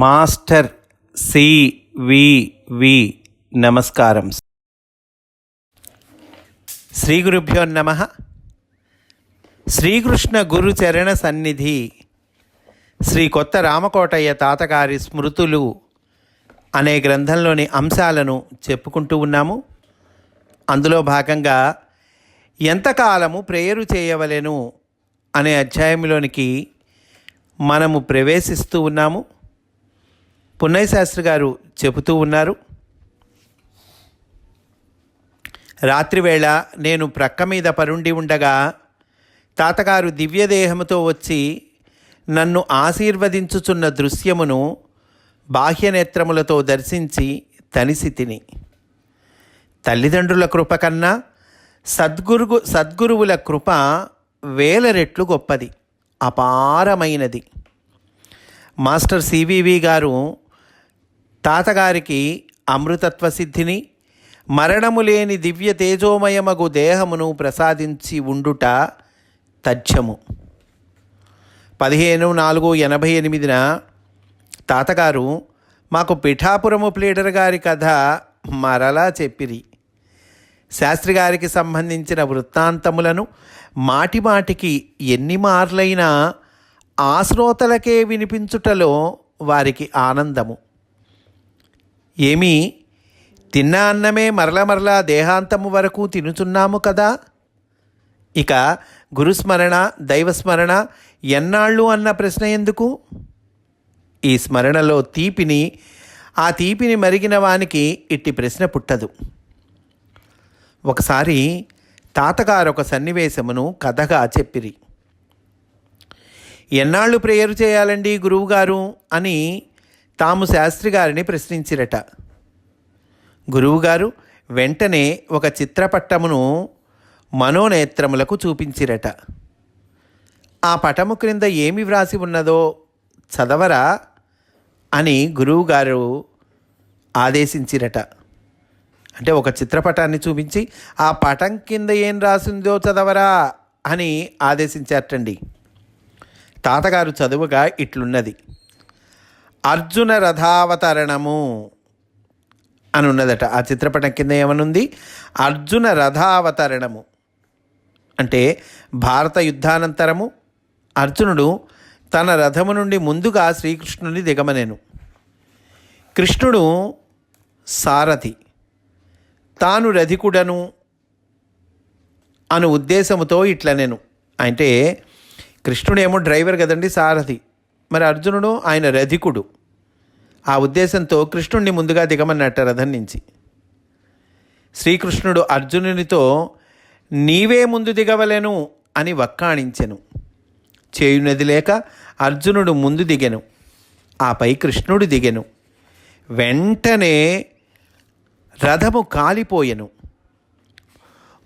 Master CVV నమస్కారం. శ్రీ గురుభ్యో నమ. శ్రీకృష్ణ గురు చరణ సన్నిధి శ్రీ కొత్త రామకోటయ్య తాతగారి స్మృతులు అనే గ్రంథంలోని అంశాలను చెప్పుకుంటూ ఉన్నాము. అందులో భాగంగా ఎంతకాలము ప్రేయరు చేయవలెను అనే అధ్యాయంలోనికి మనము ప్రవేశిస్తూ ఉన్నాము. పున్నయ్య శాస్త్రి గారు చెబుతూ ఉన్నారు రాత్రివేళ నేను ప్రక్క మీద పరుండి ఉండగా తాతగారు దివ్యదేహముతో వచ్చి నన్ను ఆశీర్వదించుచున్న దృశ్యమును బాహ్యనేత్రములతో దర్శించి తనిసి తిని. తల్లిదండ్రుల కృప కన్నా సద్గురు సద్గురువుల కృప వేల రెట్లు గొప్పది అపారమైనది. మాస్టర్ సివివి గారు తాతగారికి అమృతత్వ సిద్ధిని మరణము లేని దివ్య తేజోమయమగు దేహమును ప్రసాదించి ఉండుట తథ్యము. పదిహేను నాలుగు ఎనభై ఎనిమిదిన తాతగారు మాకు పిఠాపురము ప్లీడర్ గారి కథ మరలా చెప్పిరి. శాస్త్రి గారికి సంబంధించిన వృత్తాంతములను మాటిమాటికి ఎన్ని మార్లైనా ఆ శ్రోతలకే వినిపించుటలో వారికి ఆనందము. ఏమీ? తిన్న అన్నమే మరల మరలా దేహాంతము వరకు తినుచున్నాము కదా? ఇక గురుస్మరణ దైవస్మరణ ఎన్నాళ్ళు అన్న ప్రశ్న ఎందుకు? ఈ స్మరణలో తీపిని ఆ తీపిని మరిగిన వానికి ఇట్టి ప్రశ్న పుట్టదు. ఒకసారి తాతగారు ఒక సన్నివేశమును కథగా చెప్పిరి. ఎన్నాళ్ళు ప్రేయర్ చేయాలండి గురువుగారు అని తాము శాస్త్రి గారిని ప్రశ్నించిరట. గురువుగారు వెంటనే ఒక చిత్రపట్టమును మనోనేత్రములకు చూపించిరట. ఆ పటము క్రింద ఏమి వ్రాసి ఉన్నదో చదవరా అని గురువుగారు ఆదేశించిరట. అంటే ఒక చిత్రపటాన్ని చూపించి ఆ పటం కింద ఏం రాసిందో చదవరా అని ఆదేశించారటండి. తాతగారు చదువుగా ఇట్లున్నది. అర్జున రథావతరణము అని ఉన్నదట ఆ చిత్రపటం కింద ఏమనుంది? అర్జున రథావతరణము. అంటే భారత యుద్ధానంతరము అర్జునుడు తన రథము నుండి ముందుగా శ్రీకృష్ణుని దిగమనేను. కృష్ణుడు సారథి. తాను రధికుడను అను ఉద్దేశముతో ఇట్లనెను. అంటే కృష్ణుడేమో డ్రైవర్ కదండి సారథి. మరి అర్జునుడు ఆయన రధికుడు ఆ ఉద్దేశంతో కృష్ణుడిని ముందుగా దిగమన్నట్ట రథం నుంచి. శ్రీకృష్ణుడు అర్జునునితో నీవే ముందు దిగవలెను అని వక్కాణించెను. చేయునది లేక అర్జునుడు ముందు దిగెను. ఆపై కృష్ణుడు దిగెను. వెంటనే రథము కాలిపోయెను.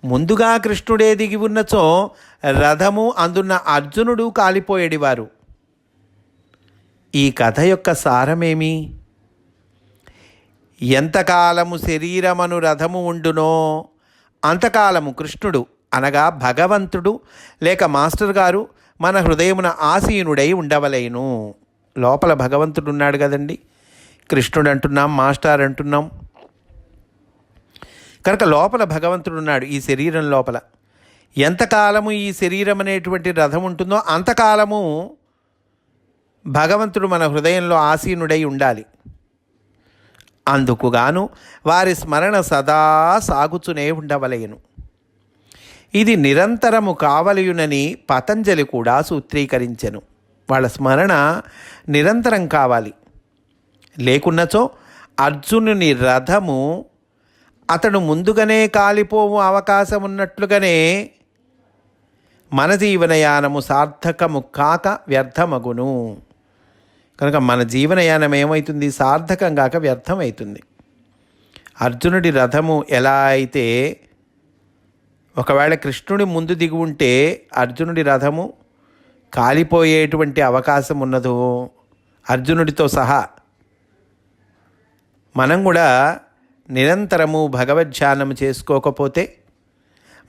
ముందుగా కృష్ణుడే దిగి ఉన్నచో రథము అందున్న అర్జునుడు కాలిపోయేడివారు. ఈ కథ యొక్క సారమేమి? ఎంతకాలము శరీరమను రథము ఉండునో అంతకాలము కృష్ణుడు అనగా భగవంతుడు లేక మాస్టర్ గారు మన హృదయమున ఆసీనుడై ఉండవలేను. లోపల భగవంతుడు ఉన్నాడు కదండి. కృష్ణుడు అంటున్నాం మాస్టర్ అంటున్నాం. కనుక లోపల భగవంతుడు ఉన్నాడు ఈ శరీరం లోపల. ఎంతకాలము ఈ శరీరం అనేటువంటి రథం ఉంటుందో అంతకాలము భగవంతుడు మన హృదయంలో ఆసీనుడై ఉండాలి. అందుకుగాను వారి స్మరణ సదా సాగుచునే ఉండవలయను ఇది నిరంతరము కావలయునని పతంజలి కూడా సూత్రీకరించెను. వాళ్ళ స్మరణ నిరంతరం కావాలి. లేకున్నచో అర్జునుని రథము అతడు ముందుగానే కాలిపోవు అవకాశం ఉన్నట్లుగానే మన జీవనయానము సార్థకము కాక వ్యర్థమగును. కనుక మన జీవనయానం ఏమవుతుంది సార్థకం కాక వ్యర్థమవుతుంది అర్జునుడి రథము ఎలా అయితే ఒకవేళ కృష్ణుడి ముందు దిగి ఉంటే అర్జునుడి రథము కాలిపోయేటువంటి అవకాశం ఉన్నదు అర్జునుడితో సహా మనం కూడా నిరంతరము భగవద్ధ్యానము చేసుకోకపోతే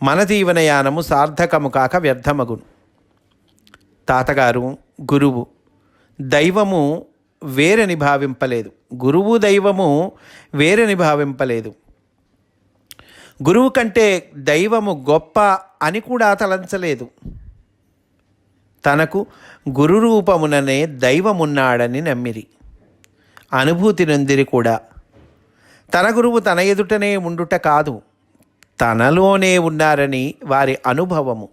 మన జీవనయానము సార్థకము కాక వ్యర్థమగును. తాతగారు గురువు దైవము వేరని భావింపలేదు. గురువు దైవము వేరని భావింపలేదు. గురువు కంటే దైవము గొప్ప అని కూడా తలంచలేదు. తనకు గురు రూపముననే దైవమున్నాడని నమ్మిరి. అనుభూతి నొందిరి కూడా. తన గురువు తన ఎదుటనే ఉండుట కాదు. తనలోనే ఉన్నారని వారి అనుభవము.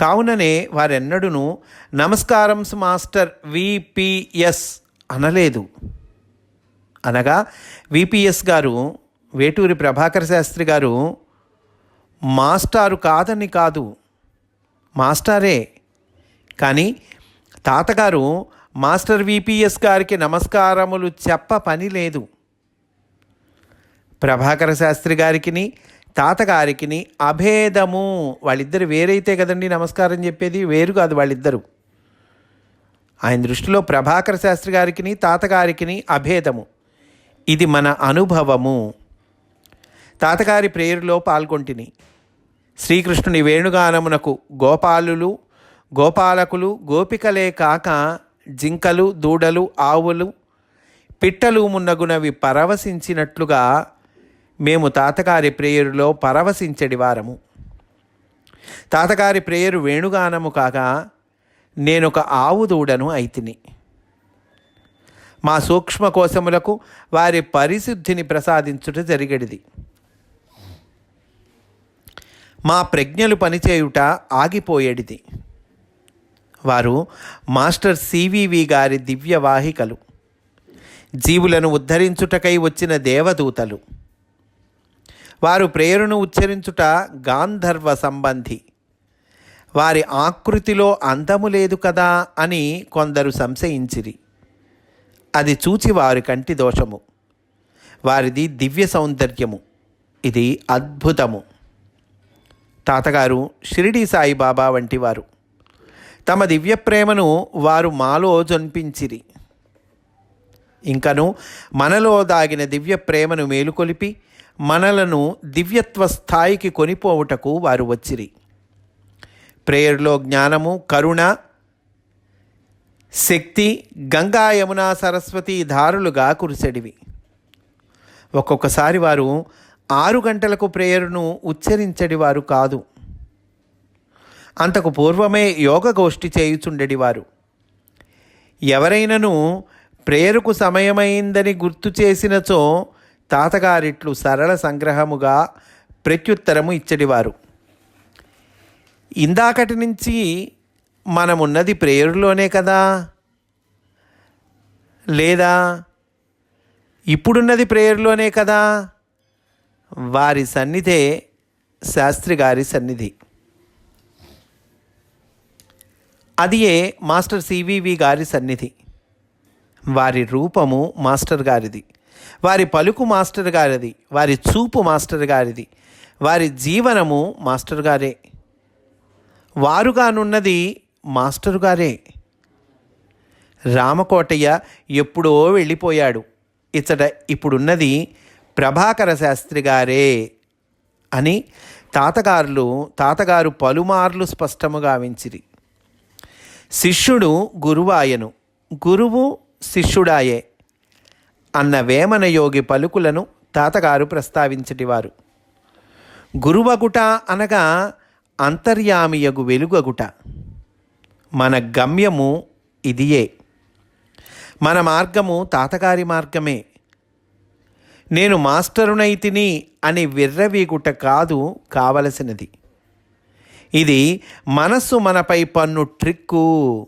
కావుననే వారెన్నడూను నమస్కారం మాస్టర్ విపిఎస్ అనలేదు. అనగా విపిఎస్ గారు వేటూరి ప్రభాకర శాస్త్రి గారు మాస్టారు కాదని కాదు మాస్టారే. కానీ తాతగారు మాస్టర్ విపిఎస్ గారికి నమస్కారములు చెప్ప పని లేదు. ప్రభాకర శాస్త్రి గారికిని తాతగారికిని అభేదము. వాళ్ళిద్దరు వేరైతే కదండి నమస్కారం చెప్పేది? వేరు కాదు వాళ్ళిద్దరు. ఆయన దృష్టిలో ప్రభాకర శాస్త్రి గారికిని తాతగారికిని అభేదము. ఇది మన అనుభవము. తాతగారి ప్రేరులో పాల్గొంటిని. శ్రీకృష్ణుని వేణుగానమునకు గోపాలులు గోపాలకులు గోపికలే కాక జింకలు దూడలు ఆవులు పిట్టలు మున్నగునవి పరవశించినట్లుగా మేము తాతగారి ప్రేయరులో పరవశించడి వారము. తాతగారి ప్రేయరు వేణుగానము కాగా నేనొక ఆవు దూడను అయితిని. మా సూక్ష్మ కోశములకు వారి పరిశుద్ధిని ప్రసాదించుట జరిగడిది. మా ప్రజ్ఞలు పనిచేయుట ఆగిపోయేడిది. వారు మాస్టర్ సివివి గారి దివ్యవాహికలు. జీవులను ఉద్ధరించుటకై వచ్చిన దేవదూతలు. వారు ప్రేరును ఉచ్చరించుట గాంధర్వ సంబంధి. వారి ఆకృతిలో అందము లేదు కదా అని కొందరు సంశయించిరి. అది చూచి వారి కంటి దోషము. వారిది దివ్య సౌందర్యము. ఇది అద్భుతము. తాతగారు షిరిడి సాయిబాబా వంటివారు. తమ దివ్య ప్రేమను వారు మాలో జొన్పించిరి. ఇంకను మనలో దాగిన దివ్య ప్రేమను మేలుకొలిపి మనలను దివ్యత్వ స్థాయికి కొనిపోవుటకు వారు వచ్చిరి. ప్రేయర్లో జ్ఞానము కరుణ శక్తి గంగా యమున సరస్వతి ధారులుగా కురిసెడివి. ఒక్కొక్కసారి వారు ఆరు గంటలకు ప్రేయర్ను ఉచ్చరించడివారు కాదు. అంతకు పూర్వమే యోగ గోష్ఠి చేయుచుండెడివారు. ఎవరైనను ప్రేయరుకు సమయమైందని గుర్తు చేసినచో తాతగారిట్లు సరళ సంగ్రహముగా ప్రత్యుత్తరము ఇచ్చడివారు. ఇందాకటి నుంచి మనమున్నది ప్రేయరులోనే కదా? లేదా ఇప్పుడున్నది ప్రేయర్లోనే కదా? వారి సన్నిధే శాస్త్రి గారి సన్నిధి. అదియే మాస్టర్ సివివి గారి సన్నిధి. వారి రూపము మాస్టర్ గారిది. వారి పలుకు మాస్టర్ గారిది. వారి చూపు మాస్టర్ గారిది. వారి జీవనము మాస్టర్ గారే. వారుగానున్నది మాస్టర్ గారే. రామకోటయ్య ఎప్పుడో వెళ్ళిపోయాడు. ఇచ్చట ఇప్పుడున్నది ప్రభాకర శాస్త్రి గారే అని తాతగారులు తాతగారు పలుమార్లు స్పష్టముగా వించిరి శిష్యుడు గురువాయను గురువు శిష్యుడాయే అన్న వేమన యోగి పలుకులను తాతగారు ప్రస్తావించటివారు. గురువగుట అనగా అంతర్యామియగు వెలుగగుట. మన గమ్యము ఇదియే. మన మార్గము తాతగారి మార్గమే. నేను మాస్టరునైతిని అని విర్రవీగుట కాదు కావలసినది. ఇది మనస్సు మనపై పన్ను ట్రిక్కు.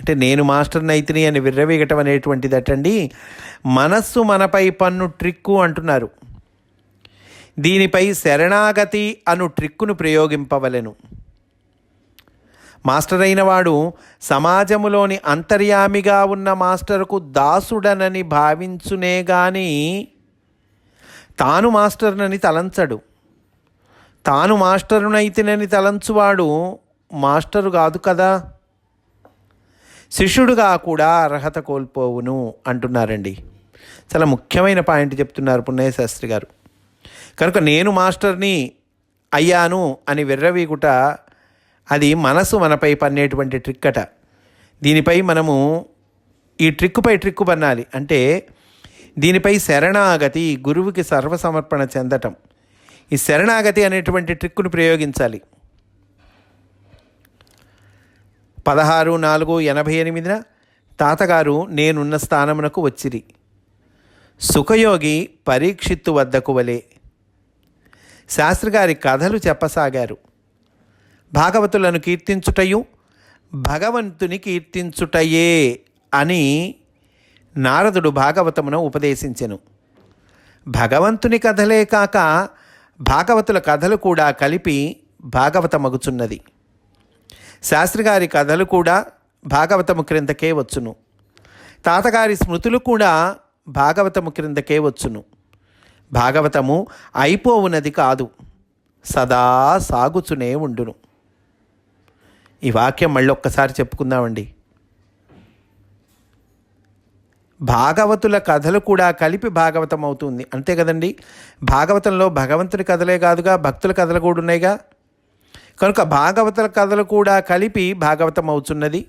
అంటే నేను మాస్టర్ నైతిని అని విర్రవీగటం అనేటువంటిది అటండి. మనస్సు మనపై పన్ను ట్రిక్కు అంటున్నారు. దీనిపై శరణాగతి అను ట్రిక్కును ప్రయోగింపవలెను. మాస్టర్ అయినవాడు సమాజములోని అంతర్యామిగా ఉన్న మాస్టర్కు దాసుడనని భావించునే గాని తాను మాస్టర్నని తలంచడు. తాను మాస్టరునైతేనని తలంచువాడు మాస్టరు కాదు కదా. శిష్యుడుగా కూడా అర్హత కోల్పోవును అంటున్నారండి. చాలా ముఖ్యమైన పాయింట్ చెప్తున్నారు పున్నయ్య శాస్త్రి గారు. కనుక నేను మాస్టర్ని అయ్యాను అని విర్రవీగుట అది మనసు మనపై పన్నేటువంటి ట్రిక్ అట దీనిపై మనము ఈ ట్రిక్కుపై ట్రిక్కు పన్నాలి. అంటే దీనిపై శరణాగతి గురువుకి సర్వసమర్పణ చెందటం. ఈ శరణాగతి అనేటువంటి ట్రిక్కును ప్రయోగించాలి. పదహారు నాలుగు ఎనభై ఎనిమిదిన తాతగారు నేనున్న స్థానమునకు వచ్చిరి. సుఖయోగి పరీక్షిత్తు వద్దకు వలే. శాస్త్రిగారి కథలు చెప్పసాగారు. భాగవతులను కీర్తించుటయు భగవంతుని కీర్తించుటయే అని నారదుడు భాగవతమును ఉపదేశించెను. భగవంతుని కథలే కాక భాగవతుల కథలు కూడా కలిపి భాగవతమగుచున్నది. శాస్త్రిగారి కథలు కూడా భాగవతము క్రిందకే వచ్చును. తాతగారి స్మృతులు కూడా భాగవతము క్రిందకే వచ్చును. భాగవతము అయిపోవునది కాదు సదా సాగుచునే ఉండును. ఈ వాక్యం మళ్ళీ ఒక్కసారి చెప్పుకుందామండి. భాగవతుల కథలు కూడా కలిపి భాగవతం అవుతుంది. అంతే కదండి? భాగవతంలో భగవంతుని కథలే కాదుగా భక్తుల కథలు కూడా ఉన్నాయిగా. కనుక భాగవతుల కథలు కూడా కలిపి భాగవతం అవుతున్నది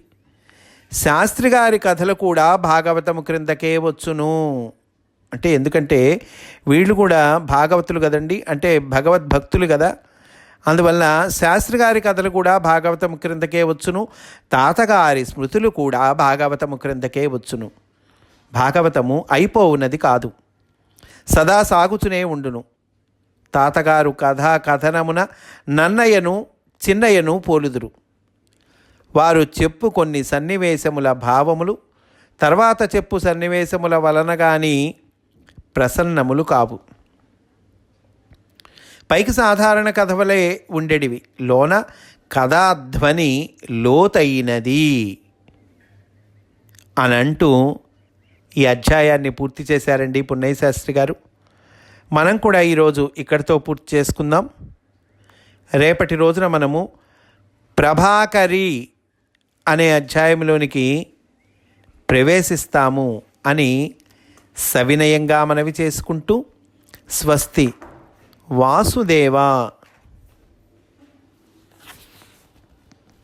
శాస్త్రి గారి కథలు కూడా భాగవతము క్రిందకే వచ్చును. అంటే ఎందుకంటే వీళ్ళు కూడా భాగవతులు కదండి. అంటే భగవద్భక్తులు కదా. అందువల్ల శాస్త్రి గారి కథలు కూడా భాగవతము క్రిందకే వచ్చును. తాతగారి స్మృతులు కూడా భాగవతము క్రిందకే వచ్చును. భాగవతము అయిపోవున్నది కాదు. సదా సాగుతూనే ఉండును. తాతగారు కథా కథనమున నన్నయ్యను చిన్నయ్యను పోలుదురు. వారు చెప్పు కొన్ని సన్నివేశముల భావములు తర్వాత చెప్పు సన్నివేశముల వలన కానీ ప్రసన్నములు కావు. పైకి సాధారణ కథ వలె ఉండేటివి లోన కథాధ్వని లోతైనది అని అంటూ ఈ అధ్యాయాన్ని పూర్తి చేశారండి పున్నయ్య శాస్త్రి గారు. మనం కూడా ఈరోజు ఇక్కడితో పూర్తి చేసుకుందాం. రేపటి రోజున మనము ప్రభాకరి అనే అధ్యాయంలోనికి ప్రవేశిస్తాము అని సవినయంగా మనవి చేసుకుంటూ స్వస్తి వాసుదేవ.